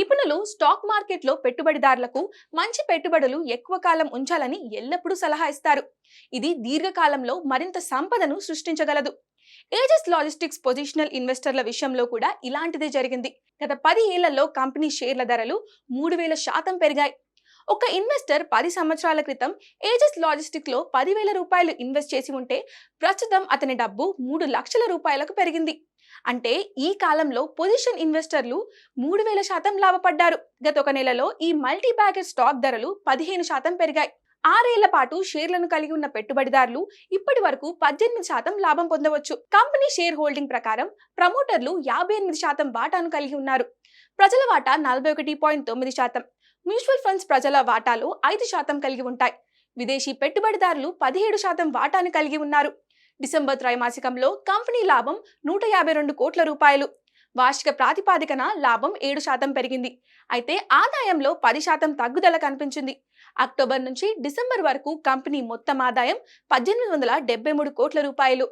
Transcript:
నిపుణులు స్టాక్ మార్కెట్లో పెట్టుబడిదారులకు మంచి పెట్టుబడులు ఎక్కువ కాలం ఉంచాలని ఎల్లప్పుడూ సలహా ఇస్తారు. ఇది దీర్ఘకాలంలో మరింత సంపదను సృష్టించగలదు. ఏజెస్ లాజిస్టిక్స్ పొజిషనల్ ఇన్వెస్టర్ల విషయంలో కూడా ఇలాంటిదే జరిగింది. గత పది ఏళ్ళలో కంపెనీ షేర్ల ధరలు మూడు వేల శాతం పెరిగాయి. ఒక ఇన్వెస్టర్ పది సంవత్సరాల క్రితం ఏజెస్ లాజిస్టిక్లో పదివేల రూపాయలు ఇన్వెస్ట్ చేసి ఉంటే ప్రస్తుతం అతని డబ్బు మూడు లక్షల రూపాయలకు పెరిగింది. అంటే ఈ కాలంలో పొజిషన్ ఇన్వెస్టర్లు మూడు వేల శాతం లాభపడ్డారు. గత ఒక నెలలో ఈ మల్టీ బ్యాగర్ స్టాక్ ధరలు పదిహేను శాతం పెరిగాయి. ఆరేళ్ళ పాటు షేర్లను కలిగి ఉన్న పెట్టుబడిదారులు ఇప్పటి వరకు పద్దెనిమిది శాతం లాభం పొందవచ్చు. కంపెనీ షేర్ హోల్డింగ్ ప్రకారం ప్రమోటర్లు యాభై ఎనిమిది శాతం వాటాను కలిగి ఉన్నారు. ప్రజల వాటా నలభై ఒకటి పాయింట్ తొమ్మిది శాతం. మ్యూచువల్ ఫండ్స్ ప్రజల వాటాలు ఐదు శాతం కలిగి ఉంటాయి. విదేశీ పెట్టుబడిదారులు పదిహేడు శాతం వాటాను కలిగి ఉన్నారు. డిసెంబర్ త్రైమాసికంలో కంపెనీ లాభం నూట యాభై రెండు కోట్ల రూపాయలు. వార్షిక ప్రాతిపాదికన లాభం ఏడు శాతం పెరిగింది. అయితే ఆదాయంలో పది శాతం తగ్గుదల కనిపించింది. అక్టోబర్ నుంచి డిసెంబర్ వరకు కంపెనీ మొత్తం ఆదాయం పద్దెనిమిది వందల డెబ్బై మూడు కోట్ల రూపాయలు.